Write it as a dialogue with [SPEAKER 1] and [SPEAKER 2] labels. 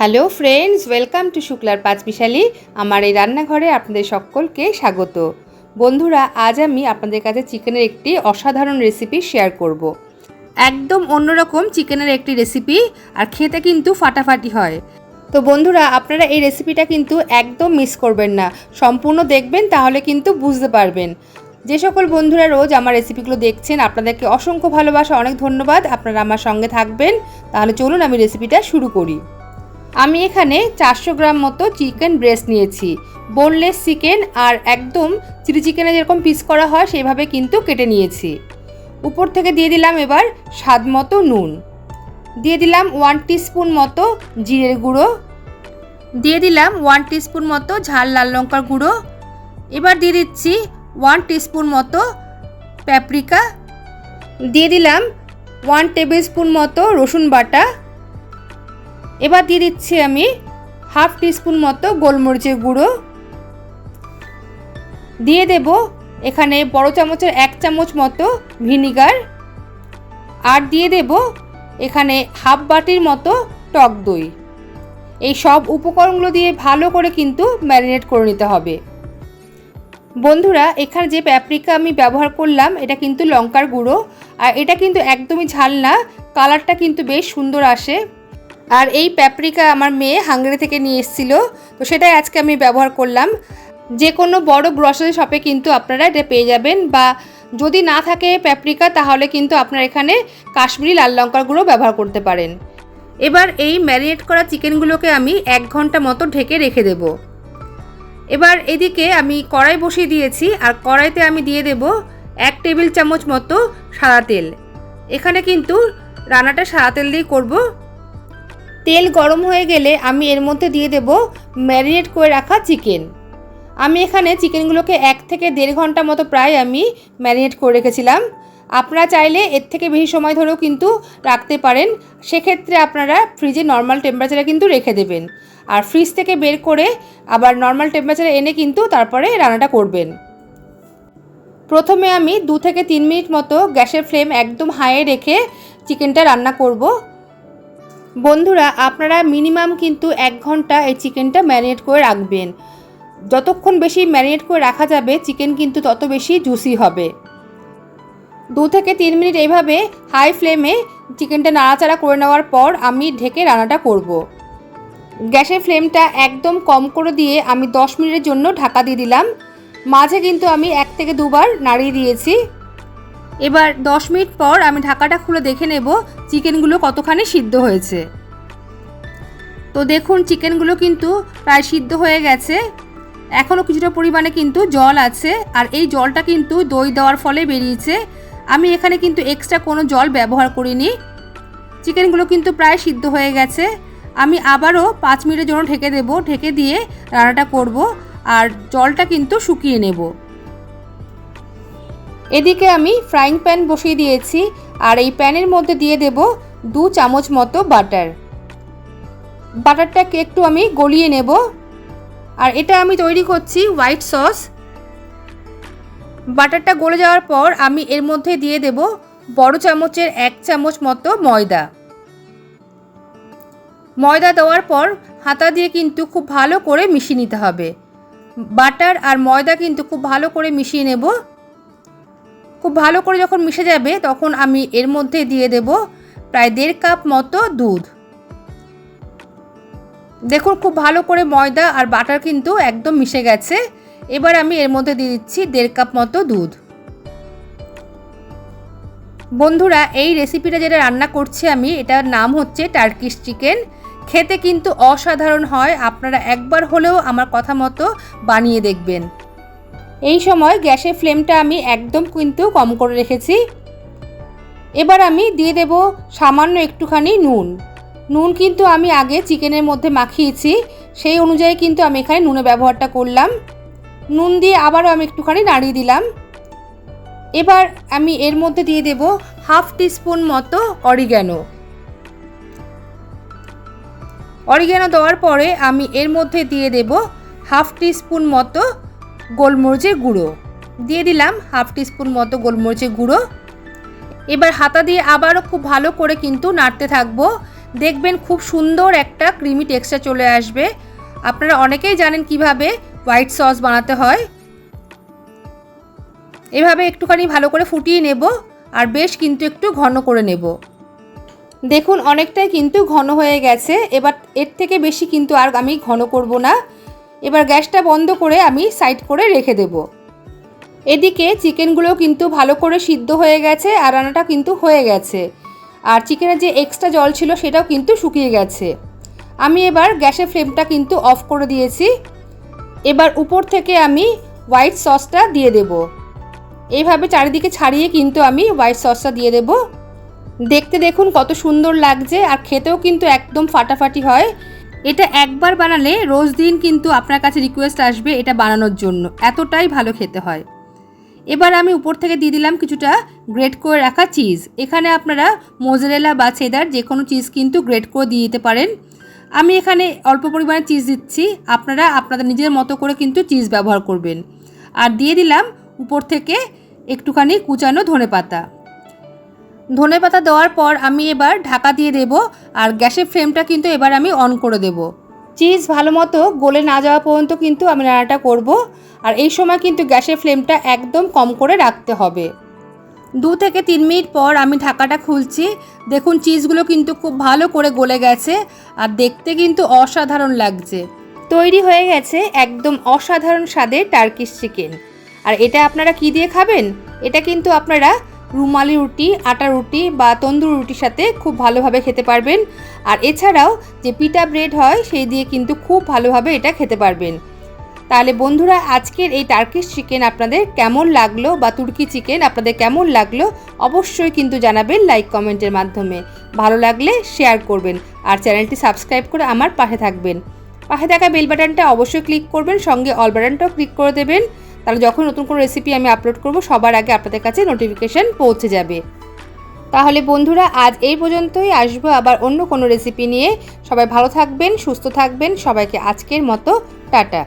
[SPEAKER 1] Hello friends, welcome to শুক্লার পাঁচমিশালি আমার এই রান্নাঘরে আপনাদের সকলকে স্বাগত। বন্ধুরা, আজ আমি আপনাদের কাছে চিকেনের একটি অসাধারণ রেসিপি শেয়ার করব। একদম অন্যরকম চিকেনের একটি রেসিপি আর খেতে কিন্তু ফাটাফাটি হয়। তো বন্ধুরা, আপনারা এই রেসিপিটা কিন্তু একদম মিস করবেন না। সম্পূর্ণ দেখবেন, তাহলে কিন্তু বুঝতে পারবেন। যে সকল বন্ধুরা রোজ আমার রেসিপিগুলো দেখছেন, আপনাদেরকে অসংখ্য ভালোবাসা, অনেক ধন্যবাদ। আপনারা আমার সঙ্গে থাকবেন। তাহলে চলুন আমি রেসিপিটা শুরু করি। আমি এখানে চারশো গ্রাম মতো চিকেন ব্রেস্ট নিয়েছি। বোনলেস চিকেন আর একদম চিলি চিকেনে যেরকম পিস করা হয় সেইভাবে কিন্তু কেটে নিয়েছি। উপর থেকে দিয়ে দিলাম এবার স্বাদ মতো নুন। দিয়ে দিলাম ওয়ান টিস্পুন মতো জিরের গুঁড়ো। দিয়ে দিলাম ওয়ান টিস্পুন মতো ঝাল লাল লঙ্কার গুঁড়ো। এবার দিয়ে দিচ্ছি ওয়ান টিস্পুন মতো প্যাপরিকা। দিয়ে দিলাম ওয়ান টেবিল স্পুন মতো রসুন বাটা। এবার দিয়ে দিচ্ছি আমি হাফ টিস্পুন মতো গোলমরিচের গুঁড়ো। দিয়ে দেব এখানে বড় চামচের এক চামচ মতো ভিনিগার। আর দিয়ে দেব এখানে হাফ বাটির মতো টক দই। এই সব উপকরণগুলো দিয়ে ভালো করে কিন্তু ম্যারিনেট করে নিতে হবে। বন্ধুরা, এখানে যে প্যাপরিকা আমি ব্যবহার করলাম, এটা কিন্তু লঙ্কার গুঁড়ো। আর এটা কিন্তু একদমই ঝাল না, কালারটা কিন্তু বেশ সুন্দর আসে। আর এই প্যাপরিকা আমার মেয়ে হাঙ্গেরি থেকে নিয়ে এসেছিল, তো সেটাই আজকে আমি ব্যবহার করলাম। যে কোনো বড় গ্রসারি শপে কিন্তু আপনারা এটা পেয়ে যাবেন বা যদি না থাকে প্যাপরিকা, তাহলে কিন্তু আপনারা এখানে কাশ্মীরি লাল লঙ্কার গুঁড়ো ব্যবহার করতে পারেন। এবার এই ম্যারিনেট করা চিকেনগুলোকে আমি এক ঘণ্টা মতো ঢেকে রেখে দেব। এবার এদিকে আমি কড়াই বসিয়ে দিয়েছি, আর কড়াইতে আমি দিয়ে দেব এক টেবিল চামচ মতো সাদা তেল। এখানে কিন্তু রান্নাটা সাদা তেল দিয়েই করব। তেল গরম হয়ে গেলে আমি এর মধ্যে দিয়ে দেব ম্যারিনেট করে রাখা চিকেন। আমি এখানে চিকেনগুলোকে এক থেকে দেড় ঘণ্টা মতো প্রায় আমি ম্যারিনেট করে রেখেছিলাম। আপনারা চাইলে এর থেকে বেশি সময় ধরেও কিন্তু রাখতে পারেন। সেক্ষেত্রে আপনারা ফ্রিজে নর্মাল টেম্পারেচারে কিন্তু রেখে দেবেন। আর ফ্রিজ থেকে বের করে আবার নর্মাল টেম্পারেচারে এনে কিন্তু তারপরে রান্নাটা করবেন। প্রথমে আমি দু থেকে তিন মিনিট মতো গ্যাসের ফ্লেম একদম হাইয়ে রেখে চিকেনটা রান্না করব। বন্ধুরা, আপনারা মিনিমাম কিন্তু এক ঘণ্টা এই চিকেনটা ম্যারিনেট করে রাখবেন। যতক্ষণ বেশি ম্যারিনেট করে রাখা যাবে, চিকেন কিন্তু তত বেশি জুসি হবে। দু থেকে তিন মিনিট এইভাবে হাই ফ্লেমে চিকেনটা নাড়াচাড়া করে নেওয়ার পর আমি ঢেকে রান্নাটা করব। গ্যাসের ফ্লেমটা একদম কম করে দিয়ে আমি দশ মিনিটের জন্য ঢাকা দিয়ে দিলাম। মাঝে কিন্তু আমি এক থেকে দুবার নাড়িয়ে দিয়েছি। এবার দশ মিনিট পর আমি ঢাকাটা খুলে দেখে নেব চিকেনগুলো কতখানি সিদ্ধ হয়েছে। তো দেখুন, চিকেনগুলো কিন্তু প্রায় সিদ্ধ হয়ে গেছে। এখনও কিছুটা পরিমাণে কিন্তু জল আছে আর এই জলটা কিন্তু দই দেওয়ার ফলে বেরিয়েছে। আমি এখানে কিন্তু এক্সট্রা কোনো জল ব্যবহার করিনি। চিকেনগুলো কিন্তু প্রায় সিদ্ধ হয়ে গেছে। আমি আবারও পাঁচ মিনিটের জন্য ঢেকে দেব। ঢেকে দিয়ে রান্নাটা করব আর জলটা কিন্তু শুকিয়ে নেব। এদিকে আমি ফ্রাইং প্যান বসিয়ে দিয়েছি আর এই প্যানের মধ্যে দিয়ে দেব দু চামচ মতো বাটার বাটারটাকে একটু আমি গলিয়ে নেব। আর এটা আমি তৈরি করছি হোয়াইট সস বাটারটা গলে যাওয়ার পর আমি এর মধ্যে দিয়ে দেব বড় চামচের এক চামচ মতো ময়দা। ময়দা দেওয়ার পর হাতা দিয়ে কিন্তু খুব ভালো করে মিশিয়ে নিতে হবে। বাটার আর ময়দা কিন্তু খুব ভালো করে মিশিয়ে নেব। খুব ভালো করে যখন মিশে যাবে, তখন আমি এর মধ্যে দিয়ে দেব প্রায় দেড় কাপ মতো দুধ। দেখুন, খুব ভালো করে ময়দা আর বাটার কিন্তু একদম মিশে গেছে। এবার আমি এর মধ্যে দিয়ে দিচ্ছি দেড় কাপ মতো দুধ। বন্ধুরা, এই রেসিপিটা যেটা রান্না করছি আমি, এটার নাম হচ্ছে টার্কিশ চিকেন। খেতে কিন্তু অসাধারণ হয়, আপনারা একবার হলেও আমার কথা মতো বানিয়ে দেখবেন। এই সময় গ্যাসের ফ্লেমটা আমি একদম কিন্তু কম করে রেখেছি। এবার আমি দিয়ে দেব সামান্য একটুখানি নুন। নুন কিন্তু আমি আগে চিকেনের মধ্যে মাখিয়েছি, সেই অনুযায়ী কিন্তু আমি এখানে নুনের ব্যবহারটা করলাম। নুন দিয়ে আবারও আমি একটুখানি নাড়িয়ে দিলাম। এবার আমি এর মধ্যে দিয়ে দেব হাফ টিস্পুন মতো অরিগ্যানো। অরিগ্যানো দেওয়ার পরে আমি এর মধ্যে দিয়ে দেব হাফ টিস্পুন মতো গোলমরিচের গুঁড়ো। দিয়ে দিলাম হাফ টিস্পুন মতো গোলমরিচের গুঁড়ো। এবার হাতা দিয়ে আবারও খুব ভালো করে কিন্তু নাড়তে থাকব। দেখবেন খুব সুন্দর একটা ক্রিমি টেক্সচার চলে আসবে। আপনারা অনেকেই জানেন কীভাবে হোয়াইট সস বানাতে হয়। এভাবে একটুখানি ভালো করে ফুটিয়ে নেব আর বেশ কিন্তু একটু ঘন করে নেব। দেখুন, অনেকটাই কিন্তু ঘন হয়ে গেছে। এবার এর থেকে বেশি কিন্তু আর আমি ঘন করব না। এবার গ্যাসটা বন্ধ করে আমি সাইড করে রেখে দেব। এদিকে চিকেনগুলো কিন্তু ভালো করে সিদ্ধ হয়ে গেছে আর রান্নাটা কিন্তু হয়ে গেছে। আর চিকেনের যে এক্সট্রা জল ছিল সেটাও কিন্তু শুকিয়ে গেছে। আমি এবার গ্যাসের ফ্লেমটা কিন্তু অফ করে দিয়েছি। এবার উপর থেকে আমি হোয়াইট সসটা দিয়ে দেব। এইভাবে চারিদিকে ছাড়িয়ে কিন্তু আমি হোয়াইট সসটা দিয়ে দেব। দেখতে দেখুন কত সুন্দর লাগছে আর খেতেও কিন্তু একদম ফাটাফাটি হয়। এটা একবার বানালে রোজ দিন কিন্তু আপনার কাছে রিকোয়েস্ট আসবে এটা বানানোর জন্য। এতটাই ভালো খেতে হয়। এবার আমি উপর থেকে দিয়ে দিলাম কিছুটা গ্রেট করে রাখা চিজ এখানে আপনারা মোজারেলা বা চেদার যে কোনো চিজ কিন্তু গ্রেট করে দিয়ে দিতে পারেন। আমি এখানে অল্প পরিমাণে চিজ দিচ্ছি। আপনারা আপনাদের নিজের মতো করে কিন্তু চিজ ব্যবহার করবেন। আর দিয়ে দিলাম উপর থেকে একটুখানি কুচানো ধনে পাতা ধনে পাতা দেওয়ার পর আমি এবার ঢাকা দিয়ে দেব আর গ্যাসের ফ্লেমটা কিন্তু এবার আমি অন করে দেব। চিজ ভালো মতো গলে না যাওয়া পর্যন্ত কিন্তু আমি রান্নাটা করব আর এই সময় কিন্তু গ্যাসের ফ্লেমটা একদম কম করে রাখতে হবে। দু থেকে তিন মিনিট পর আমি ঢাকাটা খুলছি। দেখুন, চিজগুলো কিন্তু খুব ভালো করে গলে গেছে আর দেখতে কিন্তু অসাধারণ লাগছে। তৈরি হয়ে গেছে একদম অসাধারণ স্বাদের টার্কিশ চিকেন। আর এটা আপনারা কি দিয়ে খাবেন? এটা কিন্তু আপনারা রুমালি রুটি, আটা রুটি বা তন্দুর রুটির সাথে খুব ভালোভাবে খেতে পারবেন। আর এছাড়াও যে পিটা ব্রেড হয়, সেই দিয়ে কিন্তু খুব ভালোভাবে এটা খেতে পারবেন। তাহলে বন্ধুরা, আজকের এই টার্কিশ চিকেন আপনাদের কেমন লাগল বা তুর্কি চিকেন আপনাদের কেমন লাগল, অবশ্যই কিন্তু জানাবেন লাইক কমেন্টের মাধ্যমে। ভালো লাগলে শেয়ার করবেন আর চ্যানেলটি সাবস্ক্রাইব করে আমার পাশে থাকবেন। পাশে থাকা বেল বাটনটা অবশ্যই ক্লিক করবেন, সঙ্গে অল বাটনটাও ক্লিক করে দেবেন। তাহলে যখন নতুন কোনো রেসিপি আমি আপলোড করব, সবার আগে আপনাদের কাছে নোটিফিকেশান পৌঁছে যাবে। তাহলে বন্ধুরা, আজ এই পর্যন্তই। আসব আবার অন্য কোনো রেসিপি নিয়ে। সবাই ভালো থাকবেন, সুস্থ থাকবেন। সবাইকে আজকের মতো, টাটা।